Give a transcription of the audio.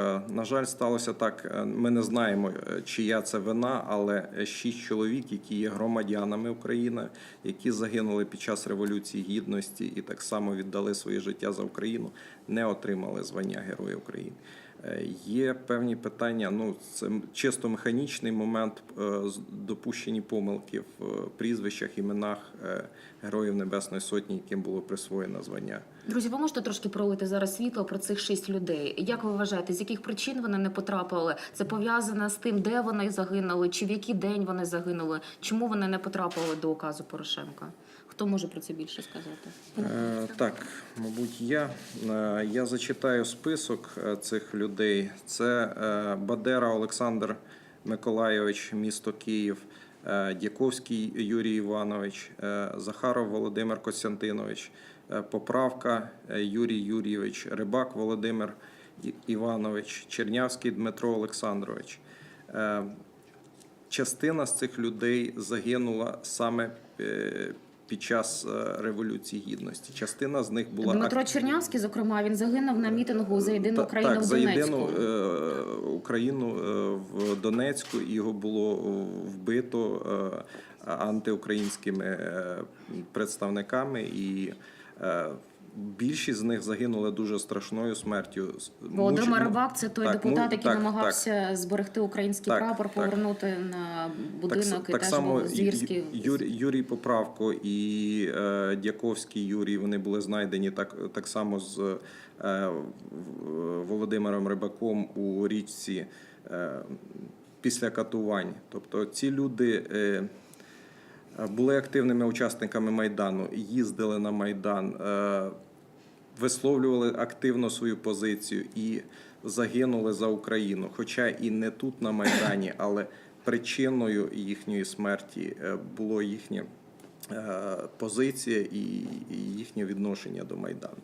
Е, На жаль, сталося так. е, Ми не знаємо, е, чия це вина, але шість чоловік, які є громадянами України, які загинули під час революції гідності і так само віддали своє життя за Україну, не отримали звання Героя України. Є певні питання. Ну це чисто механічний момент, е, допущені помилки в е, прізвищах, іменах е, Героїв Небесної Сотні, яким було присвоєно звання. Друзі, ви можете трошки пролити зараз світло про цих шість людей. Як ви вважаєте, з яких причин вони не потрапили? Це пов'язано з тим, де вони загинули, чи в який день вони загинули? Чому вони не потрапили до указу Порошенка? Хто може про це більше сказати? Е, Так, мабуть, я. Я зачитаю список цих людей. Це е, Бадера Олександр Миколайович, місто Київ, е, Дяковський Юрій Іванович, е, Захаров Володимир Костянтинович, Поправка Юрій Юрійович, Рибак Володимир Іванович, Чернявський Дмитро Олександрович. Частина з цих людей загинула саме під час е, Революції Гідності. Частина з них була Дмитро ак- Чернявський, зокрема, він загинув на мітингу за єдину Та- Україну так, в за єдину е, Україну е, в Донецьку його було вбито е, антиукраїнськими е, представниками і. Більшість з них загинули дуже страшною смертю. Володимир Муч- Рибак це той так, депутат, му- який так, намагався зберегти український Так, прапор, так. повернути на будинок так, і так теж само був звірський. Юрій, Юрій Поправко і е, Дяковський Юрій вони були знайдені так, так само з е, Володимиром Рибаком у річці е, після катувань. Тобто ці люди. Е, були активними учасниками Майдану, їздили на Майдан, е, висловлювали активно свою позицію і загинули за Україну. Хоча і не тут на Майдані, але причиною їхньої смерті е, було їхня е, позиція і їхнє відношення до Майдану.